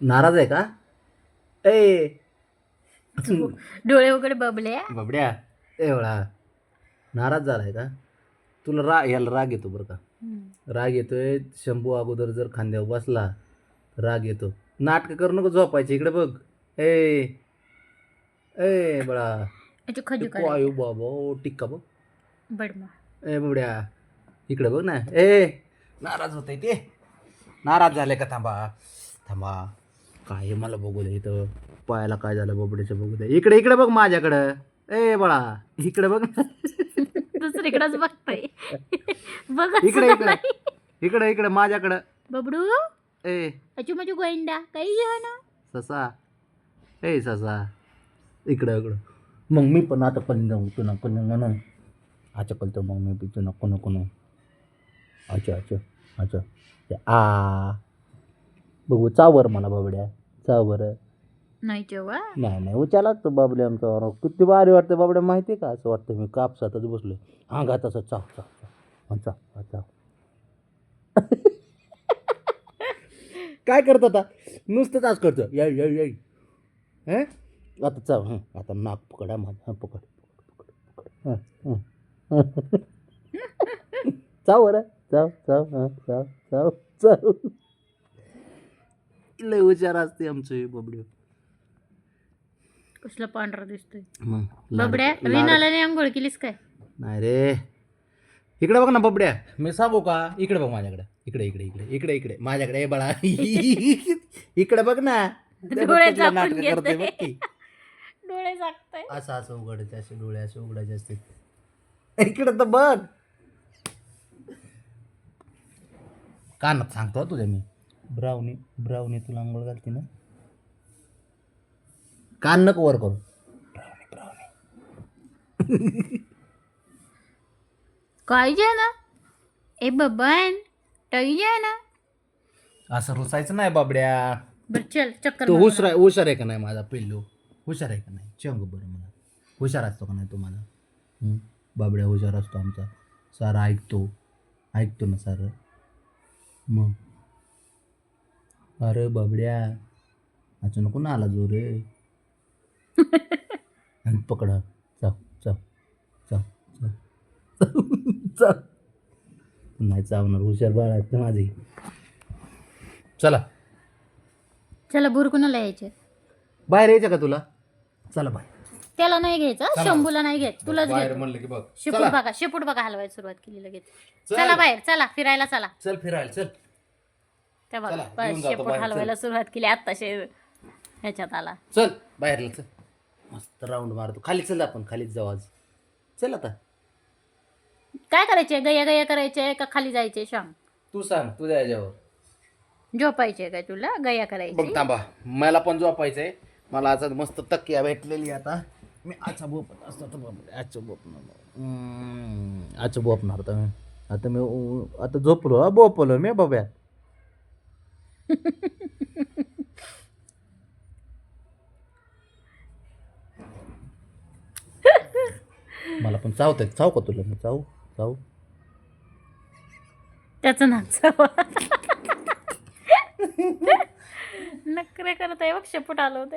नाराज आहे का? ए. डोळे वगैरे बबले बाबड्या एवढा नाराज झालाय का? तुला रा याला राग येतो बरं का? राग येतोय शंभू अगोदर जर खांद्यावर बसला राग येतो. नाटकं करू नको झोपायचे इकडे बघ. ए ए बळा आयो बाबा टिक्का बघ. ए बाबड्या इकडे बघ ना. ए नाराज होते ते. नाराज झाले का थांबा? थांबा. काय मला बघू दे इथं. पायाला काय झालं बाबड्याच्या बघू दे. इकडे इकडे बघ माझ्याकडं. ए बाळा इकडे बघ. ना दुसरीकडेच बघतोय. बघ इकडे इकडे. इकडे इकडे माझ्याकडं. बबडू? ए. अचू माझी गोइंडा काही ना. ससा. ए ससा. इकडं इकडं. मग मी पण आता पण जाऊ तू नको म्हणून अच्छा कळतो मग मी पिचू नको नको नको. अच्छा अच्छा अच्छा ते आ. बघू चावर मला बाबड्या. चावर नाही जेव्हा नाही नाही उचाला तो बाबड्या आमचा किती भारी वाटतं बाबड्या माहिती आहे का? असं वाटतं मी कापसातच बसलोय. अंगात असं चाव चाव चाव. हा, चाव काय करत आता नुसतंच आज करतो याई याई हे? आता चाव हं. आता नाक पकड माझं. हां पकड पकड पकड. हं, हं. चाव बरं. चाव चाव हां चाव चाव चाव. लय हुशार असते आमचं बबडी कसलं पांढरा दिसतोय. मग लाड- बबड्या लाड- आंघोळ केलीस काय? नाही रे. इकडे बघ ना बबड्या. मी सांगू का? इकडे बघ माझ्याकडे. इकडे इकडे इकडे इकडे इकडे. माझ्याकडे ए बाळा. इकडे बघ ना. डोळे कसलं झाकून नाटकं करते घेते. बघ की. डोळे झाकताय. असं असं उघडायचे असे डोळे असे उघडायचे असते इकडे तर बघ. कानात सांगतो तुझ्या मी. ब्राउनी ब्राउनी तुला आंघोळ घालते ना? कान नको वर करू. काय जे ना? ए बबन टई जे ना? असं रुसायचं नाही बाबड्या. बर चल चक्कर तो मारू हुशार आहे हुशार आहे का नाही माझा पिल्लू? हुशार आहे का नाही? चंग बरं मला. हुशार असतो का नाही तुम्हाला हं? बाबड्या हुशार असतो आमचा. सारा ऐकतो. ऐकतो ना सारं. मग? अरे बाबड्या असं नको ना आला जो रे? आणि पकडा. चाव चाव चाव चाव चाव नाही चावणार हुशार बाळ आहेत ना माझी. चला. चला बुरकुणाला यायचे? बाहेर यायचं का तुला? चला बाहेर. त्याला नाही घ्यायचं शंभूला नाही घ्यायचं तुलाच बाहेर घ्यायचं म्हणलं की बघ. शेपूट चला. बघा शेपूट बघा हलवायला सुरुवात केली लगेच. चल. चला बाहेर चला फिरायला चला. चल फिरायला चल. चला, बस घेऊन जातो शेपूट बाहेर, हलवायला सुरुवात केली आत्ताशे ह्याच्यात आला. चल बाहेरला चल. मस्त राऊंड मारतो. खाली चल आपण खालीच जाऊ आज. चल आता. काय करायचे? गया गया करायचे का खाली जायचे? शाम तू सांग तुझ्या याच्यावर. झोपायचे काय तुला? गया बघ करायचे थांबा मला पण झोपायचंय. मला आज मस्त तकिया भेटलेली आता. मी आजचा बोप असतो तर बापरे, आजचं बोपणार आजचं बोपणार तर मी. आता मी उ- आता झोपलो हा बोपलो मी बाब्या मला पण चावत आहेत चाव का तुला? मी चाव चाव. त्याचं नाच नखरे करत आहे बघ शेपूट आलं होते.